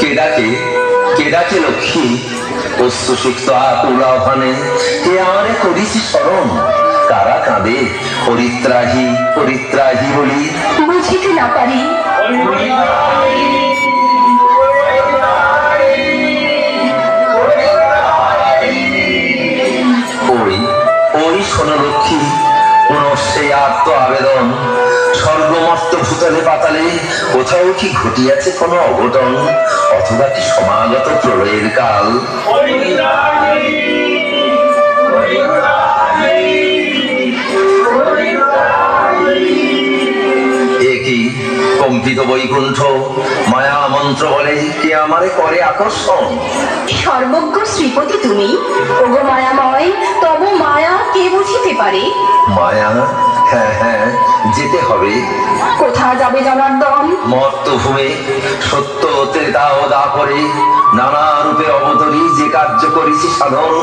কে ডাকে কে ডাকে লক্ষ্মী অস্তু সিক্ত আকুল আহ্বানে কে আমারে করিস স্মরণ কারা কাঁদে পরিত্রাহী পরিত্রাহী বলি। বুঝিতে না পারি। ওই ওই শোনো লক্ষ্মী পুনঃসে আত্ম আবেদন স্বর্গমস্ত পাতালে কোথাও কি ঘটিয়াছে কোনো অঘটন? অথবা কি সমাগত প্রলয়ের কাল? একই কম্পিত বৈকুণ্ঠ? মায়া মন্ত্র বলে কে আমারে করে আকর্ষণ? সর্বজ্ঞ শ্রীপতি তুমি ওগো মায়াময় তব মায়া কে বুঝিতে পারে? মায়া হ্যাঁ হ্যাঁ যেতে হবে। কোথা যাবে জনার্দন? মর্তভূমে সত্য ত্রেতা ও দাপরে নানা রূপে অবতরী যে কার্য করেছি সাধন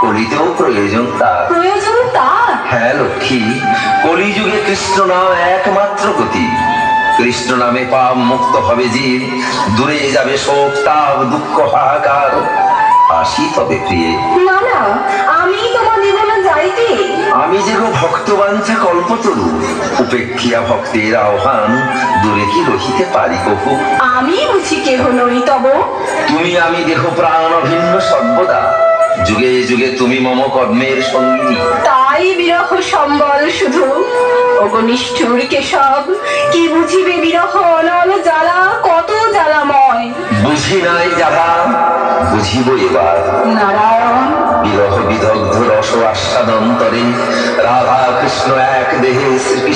কলিতেও প্রয়োজন তার। প্রয়োজন তার? হ্যাঁ লক্ষ্মী কলিযুগে কৃষ্ণ নাম একমাত্র গতি। কৃষ্ণ নামে পাপ মুক্ত হবে জীব দূরে যাবে শোক তাপ দুঃখ হাহাকার। আসি তবে প্রিয়ে। না না আমি যে গো ভক্তবাঞ্ছা কল্পতরু উপেক্ষিয়া ভক্তের আহ্বান দূরে কি রহিতে পারি কহু? আমি বুঝি কেহ নই তব। তুমি আমি দেহ প্রাণ অভিন্ন সর্বদা যুগে যুগে তুমি মম কর্মের সঙ্গী তাই বিরহ সম্বল শুধু ওগো নিষ্ঠুর কেশব কি বুঝিবে বিরহ অনল জ্বালা কত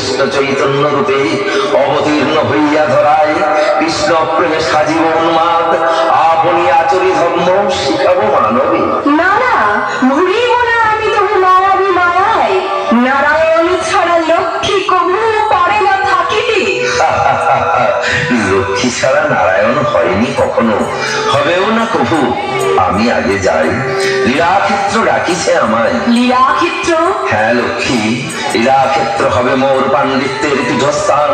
শ্রীকৃষ্ণ চৈতন্য রূপে অবতীর্ণ হইয়া ধরায়। কৃষ্ণ প্রেমে সাজিব উন্মাদ আপনি আচরি ধর্ম শিখাবো মানবে। না না ভুলিব না আমি তবু মায়াবী মায়ায়। নারায়ণ ছাড়া লক্ষ্মী কবু পারে না থাকিতে। লক্ষ্মী ছাড়া নারায়ণ কখনো হবেও না কভু। আমি আগে যাই। লীলাক্ষেত্র ডাকিছে আমায়। লীলাক্ষেত্র? হ্যাঁ লক্ষ্মী লীলাক্ষেত্র হবে মোর পাণ্ডিত্যের পীঠস্থান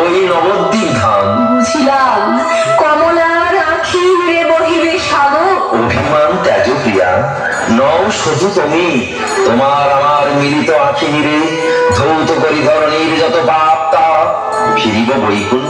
ওই নবদ্বীপ ধাম। বুঝিলাম। কমলার আখি রে বহিবে সাগর। অভিমান ত্যাজ প্রিয়া নও শুধু তুমি। তোমার আমার মিলিত আখি ধৌত করি ধরণীর যত পাপ তা। ফিরিব বৈকুণ্ঠে